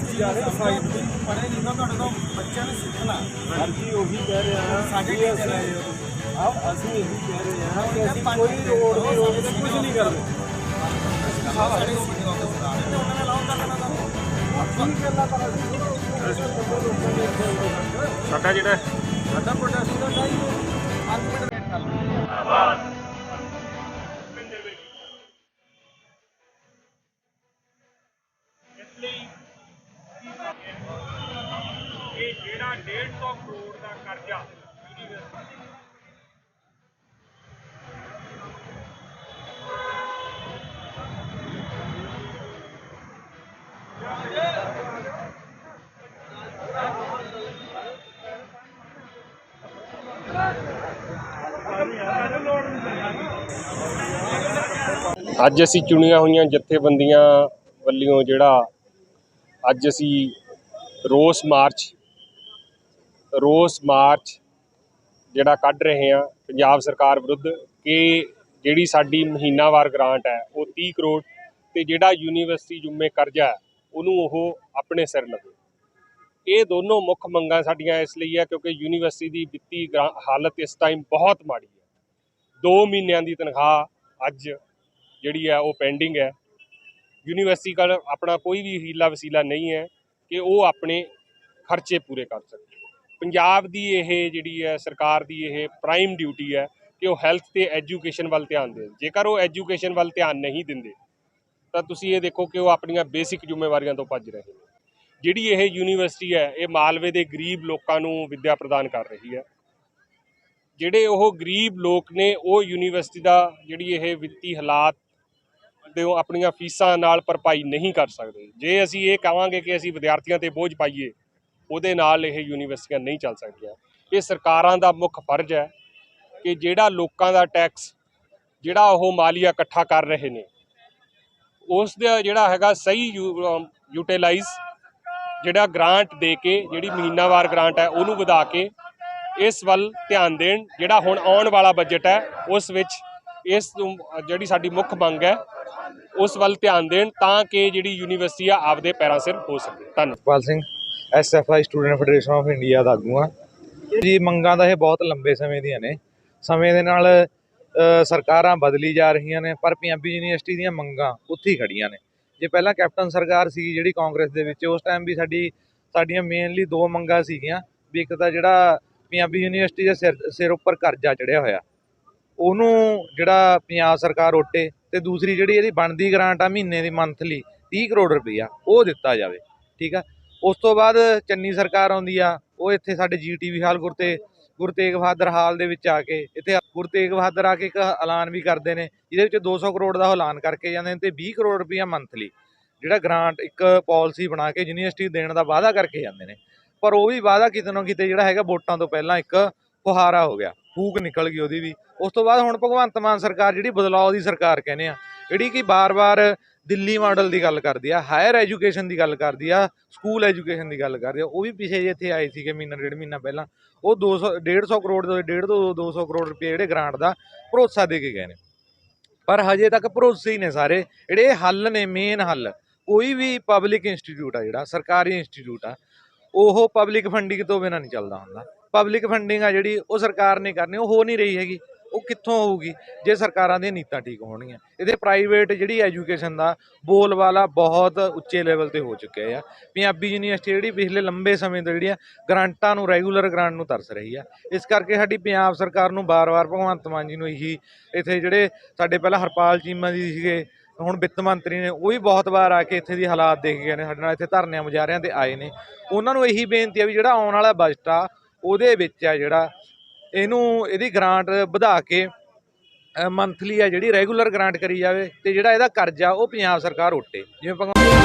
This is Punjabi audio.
ਸਫ਼ਾਈ ਪੜ੍ਹੇ ਲਿਖਾ ਤੁਹਾਡੇ ਤੋਂ ਬੱਚਿਆਂ ਨੇ ਸਿੱਖਣਾ ਸਰ ਜੀ ਉਹੀ ਕਹਿ ਰਹੇ। ਹਾਂ ਸਾਡੇ ਅਸੀਂ ਆਏ ਆਪ ਅਸੀਂ ਇਹੀ ਕਹਿ ਰਹੇ ਹਾਂ ਕਿ ਅਸੀਂ ਕੋਈ ਰੋਡ ਨਹੀਂ ਰੋਕਦੇ ਕੁਝ ਨਹੀਂ ਕਰਦੇ। ਸਾਡੇ ਆ ਉਹਨਾਂ ਨੇ ਅਲਾਉ ਕਰ ਦੇਣਾ ਤੁਹਾਨੂੰ ਕੀ ਗੱਲਾਂ ਕਰ ਸਾਡਾ ਜਿਹੜਾ ਸਾਡਾ ਪ੍ਰੋਟੈਸਟ ਦਾ ਟਾਈਮ ਇਹ ਜਿਹੜਾ 150 ਕਰੋੜ ਦਾ ਕਰਜ਼ਾ ਯੂਨੀਵਰਸਿਟੀ ਅੱਜ ਅਸੀਂ ਚੁਣੀਆਂ ਹੋਈਆਂ ਜਥੇਬੰਦੀਆਂ ਵੱਲੋਂ ਜਿਹੜਾ ਅੱਜ ਅਸੀਂ ਰੋਸ ਮਾਰਚ ਰੋਸ ਮਾਰਚ ਜਿਹੜਾ ਕੱਢ ਰਹੇ ਹਾਂ ਪੰਜਾਬ ਸਰਕਾਰ ਵਿਰੁੱਧ ਕਿ ਜਿਹੜੀ ਸਾਡੀ ਮਹੀਨਾਵਾਰ ਗ੍ਰਾਂਟ ਹੈ, ਉਹ 30 ਕਰੋੜ ਤੇ ਜਿਹੜਾ ਯੂਨੀਵਰਸਿਟੀ ਜੁਮੇ ਕਰਜ਼ਾ ਹੈ, ਉਹਨੂੰ ਉਹ ਆਪਣੇ ਸਿਰ ਲਵੇ। ਇਹ ਦੋਨੋਂ ਮੁੱਖ ਮੰਗਾਂ ਸਾਡੀਆਂ ਇਸ ਲਈ ਹੈ ਕਿਉਂਕਿ ਯੂਨੀਵਰਸਿਟੀ ਦੀ ਵਿੱਤੀ ਗ੍ਰਾਂ- ਹਾਲਤ ਇਸ ਟਾਈਮ ਬਹੁਤ ਮਾੜੀ ਹੈ। 2 ਮਹੀਨਿਆਂ ਦੀ ਤਨਖਾਹ ਅੱਜ ਜਿਹੜੀ ਹੈ, ਉਹ ਪੈਂਡਿੰਗ ਹੈ। ਯੂਨੀਵਰਸਿਟੀ ਕੋਲ ਆਪਣਾ ਕੋਈ ਵੀ ਹੀਲਾ ਵਸੀਲਾ ਨਹੀਂ ਹੈ ਕਿ ਉਹ ਆਪਣੇ ਖਰਚੇ ਪੂਰੇ ਕਰ ਸਕੇ। ਪੰਜਾਬ ਦੀ ਇਹ ਜਿਹੜੀ ਹੈ, ਸਰਕਾਰ ਦੀ ਇਹ ਪ੍ਰਾਈਮ ਡਿਊਟੀ ਹੈ ਕਿ ਉਹ ਹੈਲਥ ਤੇ ਐਜੂਕੇਸ਼ਨ ਵੱਲ ਧਿਆਨ ਦੇਣ। ਜੇਕਰ ਉਹ ਐਜੂਕੇਸ਼ਨ ਵੱਲ ਧਿਆਨ ਨਹੀਂ ਦਿੰਦੇ, ਤਾਂ ਤੁਸੀਂ ਇਹ ਦੇਖੋ ਕਿ ਉਹ ਆਪਣੀਆਂ ਬੇਸਿਕ ਜ਼ਿੰਮੇਵਾਰੀਆਂ ਤੋਂ ਭੱਜ ਰਹੇ ਨੇ। ਜਿਹੜੀ ਇਹ ਯੂਨੀਵਰਸਿਟੀ ਹੈ, ਇਹ ਮਾਲਵੇ ਦੇ ਗਰੀਬ ਲੋਕਾਂ ਨੂੰ ਵਿੱਦਿਆ ਪ੍ਰਦਾਨ ਕਰ ਰਹੀ ਹੈ। ਜਿਹੜੇ ਉਹ ਗਰੀਬ ਲੋਕ ਨੇ, ਉਹ ਯੂਨੀਵਰਸਿਟੀ ਦਾ ਜਿਹੜੀ ਇਹ ਵਿੱਤੀ ਹਾਲਾਤ ਦੇ ਉਹ ਆਪਣੀਆਂ ਫੀਸਾਂ ਨਾਲ ਭਰਪਾਈ ਨਹੀਂ ਕਰ ਸਕਦੇ। ਜੇ ਅਸੀਂ ਇਹ ਕਹਾਂਗੇ ਕਿ ਅਸੀਂ ਵਿਦਿਆਰਥੀਆਂ ਤੇ ਬੋਝ ਪਾਈਏ ਉਹਦੇ ਨਾਲ ਇਹ ਯੂਨੀਵਰਸਿਟੀਆਂ ਨਹੀਂ ਚੱਲ ਸਕਦੀਆਂ। ਇਹ ਸਰਕਾਰਾਂ ਦਾ ਮੁੱਖ ਫਰਜ਼ ਹੈ ਕਿ ਜਿਹੜਾ ਲੋਕਾਂ ਦਾ ਟੈਕਸ, ਜਿਹੜਾ ਉਹ ਮਾਲੀਆ ਇਕੱਠਾ ਕਰ ਰਹੇ ਨੇ, ਉਸ ਦਾ ਜਿਹੜਾ ਹੈਗਾ ਸਹੀ ਯੂਟਿਲਾਈਜ਼, ਜਿਹੜਾ ਗ੍ਰਾਂਟ ਦੇ ਕੇ, ਜਿਹੜੀ ਮਹੀਨਾਵਾਰ ਗ੍ਰਾਂਟ ਹੈ, ਉਹਨੂੰ ਵਧਾ ਕੇ ਇਸ ਵੱਲ ਧਿਆਨ ਦੇਣ, ਜਿਹੜਾ ਹੁਣ ਆਉਣ ਵਾਲਾ ਬਜਟ ਹੈ, ਉਸ ਵਿੱਚ ਇਸ ਜਿਹੜੀ ਸਾਡੀ ਮੁੱਖ ਮੰਗ ਹੈ, ਉਸ ਵੱਲ ਧਿਆਨ ਦੇਣ ਤਾਂ ਕਿ ਜਿਹੜੀ ਯੂਨੀਵਰਸਿਟੀ ਆ, ਆਪਦੇ ਪੈਰਾਂ ਸਿਰ ਹੋ ਸਕੇ। ਧੰਨਵਾਦ। Pal Singh. SFI student federation of India ਦਾ ਆਗੂ ਹਾਂ। ਜੀ, ਮੰਗਾਂ ਤਾਂ ਇਹ ਬਹੁਤ ਲੰਬੇ ਸਮੇਂ ਦੀਆਂ ਨੇ। ਸਮੇਂ ਦੇ ਨਾਲ ਸਰਕਾਰਾਂ ਬਦਲੀ ਜਾ ਰਹੀਆਂ ਨੇ, ਪਰ ਪੰਜਾਬੀ ਯੂਨੀਵਰਸਿਟੀ ਦੀਆਂ ਮੰਗਾਂ ਉੱਥੇ ਹੀ ਖੜੀਆਂ ਨੇ। ਜੇ ਪਹਿਲਾਂ ਕੈਪਟਨ ਸਰਕਾਰ ਸੀ, ਜਿਹੜੀ ਕਾਂਗਰਸ ਦੇ ਵਿੱਚ, ਉਸ ਟਾਈਮ ਵੀ ਸਾਡੀ, ਸਾਡੀਆਂ ਮੇਨਲੀ ਦੋ ਮੰਗਾਂ ਸੀਗੀਆਂ, ਵੀ ਇੱਕ ਤਾਂ ਜਿਹੜਾ ਪੰਜਾਬੀ ਯੂਨੀਵਰਸਿਟੀ ਦੇ ਸਿਰ ਸਿਰ ਉੱਪਰ ਕਰਜ਼ਾ ਚੜਿਆ ਹੋਇਆ। ਉਹਨੂੰ ਜਿਹੜਾ ਪੰਜਾਬ ਸਰਕਾਰ ਓਟੇ ਤੇ ਦੂਸਰੀ ਜਿਹੜੀ ਇਹਦੀ ਬਣਦੀ ਗ੍ਰਾਂਟ ਆ, ਮਹੀਨੇ ਦੀ ਮੰਥਲੀ 30 ਕਰੋੜ ਰੁਪਈਆ, ਉਹ ਦਿੱਤਾ ਜਾਵੇ। ਠੀਕ ਆ? ਉਸ ਤੋਂ ਬਾਅਦ ਚੰਨੀ ਸਰਕਾਰ ਆਉਂਦੀ ਆ, ਉਹ ਇੱਥੇ ਸਾਡੇ ਜੀਟੀਵੀ ਹਾਲ ਗੁਰਤੇ, ਗੁਰੂ ਤੇਗ ਬਹਾਦਰ ਹਾਲ ਦੇ ਵਿੱਚ ਆ ਕੇ, ਇੱਥੇ ਗੁਰੂ ਤੇਗ ਬਹਾਦਰ ਆ ਕੇ ਇੱਕ ਐਲਾਨ ਵੀ ਕਰਦੇ ਨੇ, ਜਿਹਦੇ ਵਿੱਚ 200 ਕਰੋੜ ਦਾ ਐਲਾਨ ਕਰਕੇ ਜਾਂਦੇ ਨੇ ਤੇ 20 ਕਰੋੜ ਰੁਪਈਆ ਮੰਥਲੀ ਜਿਹੜਾ ਗ੍ਰਾਂਟ ਇੱਕ ਪਾਲਿਸੀ ਬਣਾ ਕੇ ਯੂਨੀਵਰਸਿਟੀ ਦੇਣ ਦਾ ਵਾਅਦਾ ਕਰਕੇ ਜਾਂਦੇ ਨੇ। ਪਰ ਉਹ ਵੀ ਵਾਅਦਾ ਕਿਤੇ ਨਾ ਕਿਤੇ ਜਿਹੜਾ ਹੈਗਾ ਵੋਟਾਂ ਤੋਂ ਪਹਿਲਾਂ ਇੱਕ ਫੁਹਾਰਾ ਹੋ ਗਿਆ, ਫੂਕ ਨਿਕਲ ਗਈ ਉਹਦੀ ਵੀ। ਉਸ ਤੋਂ ਬਾਅਦ ਹੁਣ ਭਗਵੰਤ ਮਾਨ ਸਰਕਾਰ ਜਿਹੜੀ ਬਦਲਾਅ ਦੀ ਸਰਕਾਰ ਕਹਿੰਦੇ ਆ, ਜਿਹੜੀ ਕਿ ਬਾਰ-ਬਾਰ ਦਿੱਲੀ ਮਾਡਲ ਦੀ ਗੱਲ ਕਰਦੀ ਆ ਹਾਇਰ ਐਜੂਕੇਸ਼ਨ ਦੀ ਗੱਲ ਕਰਦੀ ਆ ਸਕੂਲ ਐਜੂਕੇਸ਼ਨ ਦੀ ਗੱਲ ਕਰਦੀ ਆ, ਉਹ ਵੀ ਪਿਛੇ ਜਿਹੇ ਇੱਥੇ ਆਏ ਸੀਗੇ ਮਹੀਨਾ, ਡੇਢ ਮਹੀਨਾ ਪਹਿਲਾਂ, ਉਹ 200 150 ਕਰੋੜ ਤੋਂ 1.5 ਤੋਂ 200 ਕਰੋੜ ਰੁਪਏ ਜਿਹੜੇ ਗ੍ਰਾਂਟ ਦਾ ਭਰੋਸਾ ਦੇ ਕੇ ਗਏ ਨੇ। ਪਰ ਹਜੇ ਤੱਕ ਭਰੋਸੇ ਹੀ ਨੇ ਸਾਰੇ, ਜਿਹੜੇ ਹੱਲ ਨੇ ਮੇਨ ਹੱਲ, ਕੋਈ ਵੀ ਪਬਲਿਕ ਇੰਸਟੀਚਿਊਟ ਆ ਜਿਹੜਾ, ਸਰਕਾਰੀ ਇੰਸਟੀਚਿਊਟ ਆ, ਉਹ ਪਬਲਿਕ ਫੰਡਿੰਗ ਤੋਂ ਬਿਨਾਂ ਨਹੀਂ ਚੱਲਦਾ ਹੁੰਦਾ। ਪਬਲਿਕ ਫੰਡਿੰਗ ਆ ਜਿਹੜੀ, ਉਹ ਸਰਕਾਰ ਨੇ ਕਰਨੀ, ਉਹ ਹੋ ਨਹੀਂ ਰਹੀ ਹੈਗੀ। ਉਹ ਕਿੱਥੋਂ ਹੋਊਗੀ ਜੇ ਸਰਕਾਰਾਂ ਦੀਆਂ ਨੀਤਾਂ ਠੀਕ ਹੋਣਗੀਆਂ। ਇਹਦੇ ਪ੍ਰਾਈਵੇਟ ਜਿਹੜੀ ਐਜੂਕੇਸ਼ਨ ਦਾ ਬੋਲਬਾਲਾ ਬਹੁਤ ਉੱਚੇ ਲੈਵਲ ਤੇ ਹੋ ਚੁੱਕਿਆ ਆ। ਪੰਜਾਬੀ ਯੂਨੀਵਰਸਿਟੀ ਜਿਹੜੀ ਪਿਛਲੇ ਲੰਬੇ ਸਮੇਂ ਤੋਂ ਜਿਹੜੀਆਂ ਗ੍ਰਾਂਟਾਂ ਨੂੰ ਰੈਗੂਲਰ ਗ੍ਰਾਂਟ ਨੂੰ ਤਰਸ ਰਹੀ ਆ। ਇਸ ਕਰਕੇ ਸਾਡੀ ਪੰਜਾਬ ਸਰਕਾਰ ਨੂੰ ਬਾਰ-ਬਾਰ ਭਗਵੰਤ ਮਾਨ ਜੀ ਨੂੰ ਇਹੀ, ਇੱਥੇ ਜਿਹੜੇ ਸਾਡੇ ਪਹਿਲਾਂ ਹਰਪਾਲ ਚੀਮਾ ਜੀ ਸੀਗੇ, ਹੁਣ ਵਿੱਤ ਮੰਤਰੀ ਨੇ, ਉਹ ਵੀ ਬਹੁਤ ਵਾਰ ਆ ਕੇ ਇੱਥੇ ਦੀ ਹਾਲਾਤ ਦੇਖ ਗਏ ਨੇ ਸਾਡੇ ਨਾਲ ਇੱਥੇ ਧਰਨਿਆਂ ਮੁਜ਼ਾਰਿਆਂ ਤੇ ਆਏ ਨੇ। ਉਹਨਾਂ ਨੂੰ ਇਹੀ ਬੇਨਤੀ ਆ ਵੀ ਜਿਹੜਾ ਆਉਣ ਵਾਲਾ ਬਜਟ ਆ, ਉਹਦੇ ਵਿੱਚ ਆ ਜਿਹੜਾ ਇਹਨੂੰ ਇਹਦੀ ਗ੍ਰਾਂਟ ਵਧਾ ਕੇ ਮੰਥਲੀ ਆ ਜਿਹੜੀ ਰੈਗੂਲਰ ਗ੍ਰਾਂਟ ਕਰੀ ਜਾਵੇ ਤੇ ਜਿਹੜਾ ਇਹਦਾ ਕਰਜ਼ਾ ਉਹ ਪੰਜਾਬ ਸਰਕਾਰ ਉੱਟੇ ਜਿਵੇਂ ਭਗਵੰਤ